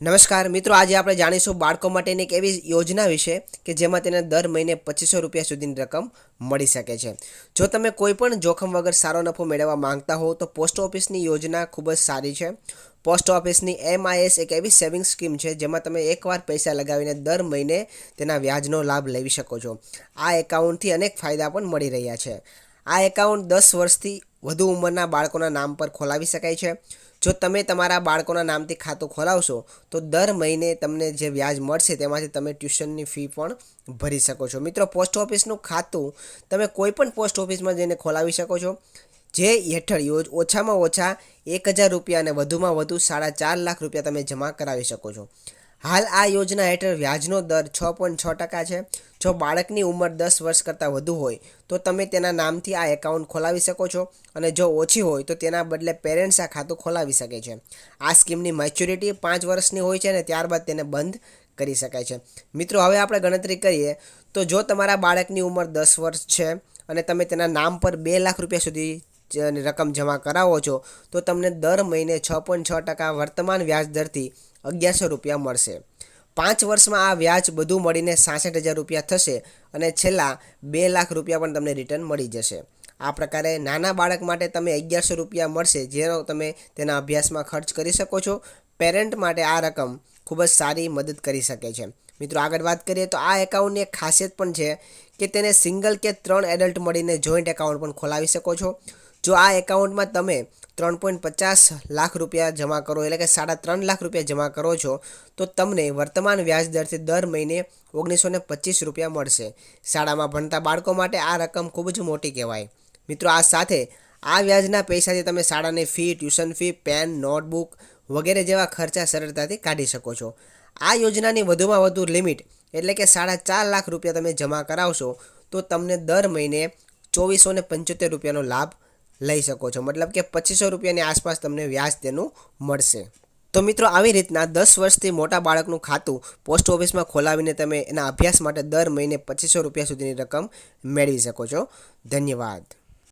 નમસ્કાર, મિત્રો, આજે આપણે જાણીશું બાળકો માટેની એક એવી યોજના વિશે કે જેમાં તેને દર મહિને પચીસો રૂપિયા સુધીની રકમ મળી શકે છે. જો તમે કોઈ પણ જોખમ વગર સારો નફો મેળવવા માંગતા હો, તો પોસ્ટ ઓફિસની યોજના ખૂબ જ સારી છે. પોસ્ટ ઓફિસની એમઆઈએસ એક એવી સેવિંગ સ્કીમ છે જેમાં તમે એકવાર પૈસા લગાવીને દર મહિને તેના વ્યાજનો લાભ લઈ શકો છો. આ એકાઉન્ટથી અનેક ફાયદા પણ મળી રહ્યા છે. આ એકાઉન્ટ દસ વર્ષથી વધુ ઉંમરના બાળકોના નામ પર ખોલાવી શકાય છે. જો તમે તમારા બાળકોના નામથી ખાતું ખોલાવશો, તો દર મહિને તમને જે વ્યાજ મળશે તેમાંથી તમે ટ્યુશનની ફી પણ ભરી શકો છો. મિત્રો, પોસ્ટ ઓફિસનું ખાતું તમે કોઈ પણ પોસ્ટ ઓફિસમાં જઈને ખોલાવી શકો છો. જે હેઠળ યોજ ઓછામાં ઓછા એક હજાર રૂપિયા અને વધુમાં વધુ સાડા ચાર લાખ રૂપિયા તમે જમા કરાવી શકો છો. હાલ આ યોજના હેઠળ વ્યાજનો દર છ પોઈન્ટ છ ટકા છે. જો બાળકની ઉંમર દસ વર્ષ કરતાં વધુ હોય, તો તમે તેના નામથી આ એકાઉન્ટ ખોલાવી શકો છો અને જો ઓછી હોય, તો તેના બદલે પેરેન્ટ્સ આ ખાતું ખોલાવી શકે છે. આ સ્કીમની મેચ્યોરિટી પાંચ વર્ષની હોય છે અને ત્યારબાદ તેને બંધ કરી શકાય છે. મિત્રો, હવે આપણે ગણતરી કરીએ, તો જો તમારા બાળકની ઉંમર દસ વર્ષ છે અને તમે તેના નામ પર બે લાખ રૂપિયા સુધી રકમ જમા કરાવો છો, તો તમને દર મહિને છ પોઈન્ટ છ ટકા વર્તમાન વ્યાજ દરથી અગિયારસો રૂપિયા મળશે. પાંચ વર્ષમાં આ વ્યાજ બધું મળીને સાસઠ હજાર રૂપિયા થશે અને છેલ્લા બે લાખ રૂપિયા પણ તમને રિટર્ન મળી જશે. આ પ્રકારે નાના બાળક માટે તમે અગિયારસો રૂપિયા મળશે, જેનો તમે તેના અભ્યાસમાં ખર્ચ કરી શકો છો. પેરેન્ટ માટે આ રકમ ખૂબ જ સારી મદદ કરી શકે છે. મિત્રો, આગળ વાત કરીએ તો આ એકાઉન્ટની એક ખાસિયત પણ છે કે તેને સિંગલ કે ત્રણ એડલ્ટ મળીને જોઈન્ટ એકાઉન્ટ પણ ખોલાવી શકો છો. જો આ એકાઉન્ટમાં તમે ત્રણ પોઈન્ટ પચાસ લાખ રૂપિયા જમા કરો, એટલે કે સાડા ત્રણ લાખ રૂપિયા જમા કરો છો, તો તમને વર્તમાન વ્યાજ દરથી દર મહિને ઓગણીસો ને પચીસ રૂપિયા મળશે. શાળામાં ભણતા બાળકો માટે આ રકમ ખૂબ જ મોટી કહેવાય. મિત્રો, આ સાથે આ વ્યાજના પૈસાથી તમે શાળાની fee, tuition fee, pen, notebook વગેરે જેવા ખર્ચા સરળતાથી કાઢી શકો છો. આ યોજનાની વધુમાં વધુ લિમિટ, એટલે કે સાડા ચાર લાખ રૂપિયા તમે જમા કરાવશો, તો તમને દર મહિને ચોવીસો ને પંચોતેર રૂપિયાનો લાભ લઈ શકો છો. મતલબ કે પચીસો રૂપિયાની આસપાસ તમને વ્યાજ તેનું મળશે. તો મિત્રો, આવી રીતના દસ વર્ષથી મોટા બાળકનું ખાતું પોસ્ટ ઓફિસમાં ખોલાવીને તમે એના અભ્યાસ માટે દર મહિને પચીસો રૂપિયા સુધીની રકમ મેળવી શકો છો. ધન્યવાદ.